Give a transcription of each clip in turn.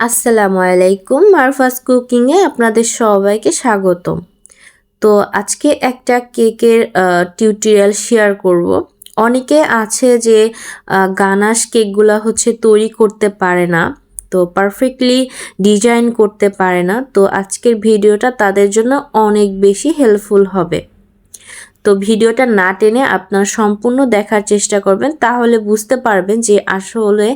আসসালামু আলাইকুম মারফাস কুকিংয়ে আপনাদের সবাইকে স্বাগতম। তো আজকে একটা কেকের টিউটোরিয়াল শেয়ার করব। অনেকে আছে যে গানাশ কেকগুলো হচ্ছে তৈরি করতে পারে না, তো পারফেক্টলি ডিজাইন করতে পারে না, তো আজকের ভিডিওটা তাদের জন্য অনেক বেশি হেল্পফুল হবে। তো ভিডিওটা না টেনে আপনারা সম্পূর্ণ দেখার চেষ্টা করবেন, তাহলে বুঝতে পারবেন যে আসলে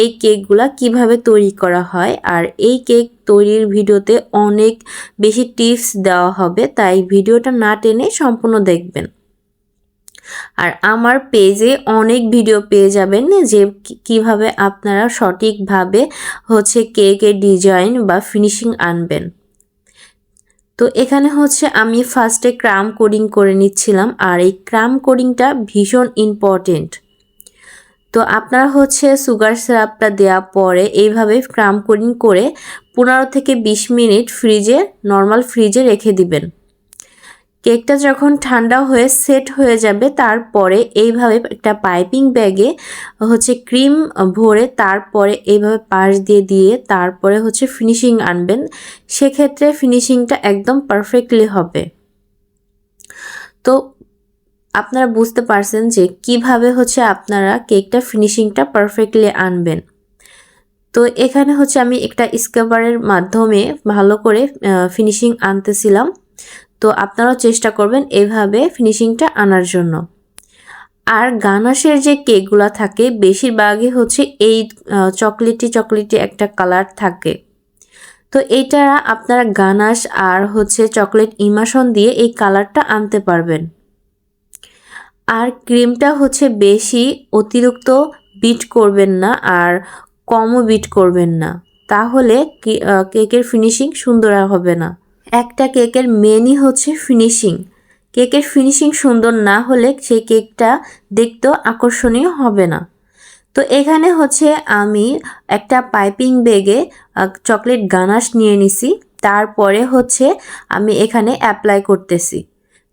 এই কেকগুলা কীভাবে তৈরি করা হয়। আর এই কেক তৈরির ভিডিওতে অনেক বেশি টিপস দেওয়া হবে, তাই ভিডিওটা না টেনে সম্পূর্ণ দেখবেন। আর আমার পেজে অনেক ভিডিও পেয়ে যাবেন যে কীভাবে আপনারা সঠিকভাবে হচ্ছে কেকের ডিজাইন বা ফিনিশিং আনবেন। তো এখানে হচ্ছে আমি ফার্স্টে ক্রাম কোডিং করে নিচ্ছিলাম, আর এই ক্রাম কোডিংটা ভীষণ ইম্পর্টেন্ট তো আপনারা হচ্ছে সুগার সিরাপটা দেওয়া পরে এইভাবে ক্রাম কোডিং করে পনেরো থেকে বিশ মিনিট ফ্রিজে নর্মাল ফ্রিজে রেখে দিবেন। কেকটা যখন ঠান্ডা হয়ে সেট হয়ে যাবে, তারপরে এইভাবে একটা পাইপিং ব্যাগে হচ্ছে ক্রিম ভরে তারপরে এইভাবে পাশ দিয়ে দিয়ে তারপরে হচ্ছে ফিনিশিং আনবেন, সেক্ষেত্রে ফিনিশিংটা একদম পারফেক্টলি হবে। তো আপনারা বুঝতে পারছেন যে কীভাবে হচ্ছে আপনারা কেকটা ফিনিশিংটা পারফেক্টলি আনবেন। তো এখানে হচ্ছে আমি একটা স্কেবারের মাধ্যমে ভালো করে ফিনিশিং আনতেছিলাম। তো আপনারাও চেষ্টা করবেন এভাবে ফিনিশিংটা আনার জন্য। আর গানাশের যে কেকগুলো থাকে, বেশিরভাগই হচ্ছে এই চকলেটি চকলেটি একটা কালার থাকে। তো এইটা আপনারা গানাশ আর হচ্ছে চকলেট ইমাশন দিয়ে এই কালারটা আনতে পারবেন। আর ক্রিমটা হচ্ছে বেশি অতিরিক্ত বিট করবেন না আর কমও বিট করবেন না। তাহলে কেকের ফিনিশিং সুন্দর হবে না। একটা কেকের মেনই হচ্ছে ফিনিশিং। কেকের ফিনিশিং সুন্দর না হলে সেই কেকটা দেখতেও আকর্ষণীয় হবে না। তো এখানে হচ্ছে আমি একটা পাইপিং বেগে চকলেট গানাশ নিয়ে নিছি। তারপরে হচ্ছে আমি এখানে অ্যাপ্লাই করতেছি।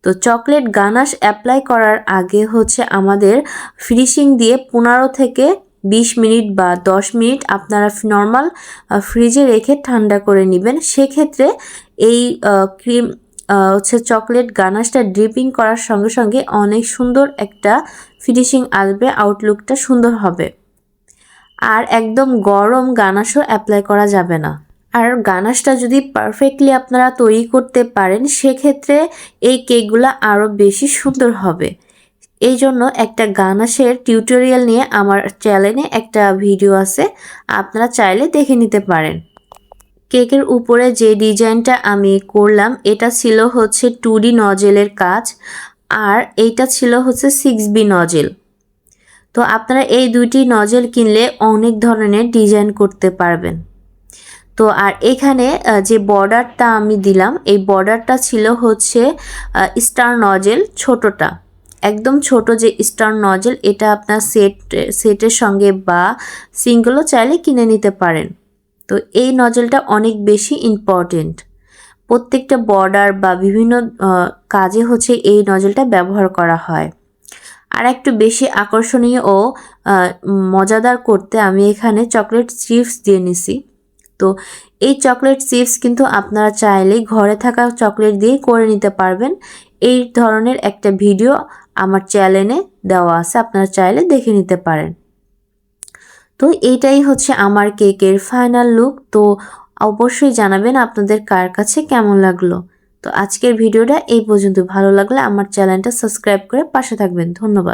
তো চকলেট গানাশ অ্যাপ্লাই করার আগে হচ্ছে আমাদের ফিনিশিং দিয়ে পনেরো থেকে বিশ মিনিট বা দশ মিনিট আপনারা নর্মাল ফ্রিজে রেখে ঠান্ডা করে নেবেন। সেক্ষেত্রে এই ক্রিম হচ্ছে চকলেট গানাশটা ড্রিপিং করার সঙ্গে সঙ্গে অনেক সুন্দর একটা ফিনিশিং আসবে আউটলুকটা সুন্দর হবে। আর একদম গরম গানাশও অ্যাপ্লাই করা যাবে না। আর গানাশটা যদি পারফেক্টলি আপনারা তৈরি করতে পারেন, সেক্ষেত্রে এই কেকগুলো আরও বেশি সুন্দর হবে। এই জন্য একটা গানাশের টিউটোরিয়াল নিয়ে আমার চ্যানেলে একটা ভিডিও আছে, আপনারা চাইলে দেখে নিতে পারেন। কেকের উপরে যে ডিজাইনটা আমি করলাম, এটা ছিল হচ্ছে টু ডি নজেলের কাজ, আর এইটা ছিল হচ্ছে সিক্স বি নজেল। তো আপনারা এই দুইটি নজেল কিনলে অনেক ধরনের ডিজাইন করতে পারবেন। তো আর এখানে যে বর্ডারটা আমি দিলাম, এই বর্ডারটা ছিল হচ্ছে স্টার নজেল ছোটটা। একদম ছোট যে স্টার নজেল, এটা আপনার সেট সেটের সঙ্গে বা সিঙ্গেলও চাইলে কিনে নিতে পারেন। তো এই নজলটা অনেক বেশি ইম্পর্টেন্ট প্রত্যেকটা বর্ডার বা বিভিন্ন কাজে হচ্ছে এই নজলটা ব্যবহার করা হয়। আর একটু বেশি আকর্ষণীয় ও মজাদার করতে আমি এখানে চকলেট চিপস দিয়ে নিছি। তো এই চকলেট চিপস কিন্তু আপনারা চাইলেই ঘরে থাকা চকলেট দিয়ে করে নিতে পারবেন। এই ধরনের একটা ভিডিও আমার চ্যানেলে দেওয়া আছে, আপনারা চাইলে দেখে নিতে পারেন। তো এইটাই হচ্ছে আমার কেকের ফাইনাল লুক তো অবশ্যই জানাবেন আপনাদের কার কাছে কেমন লাগল। তো আজকের ভিডিওটা এই পর্যন্ত। ভালো লাগলে আমার চ্যানেলটা সাবস্ক্রাইব করে পাশে থাকবেন। ধন্যবাদ।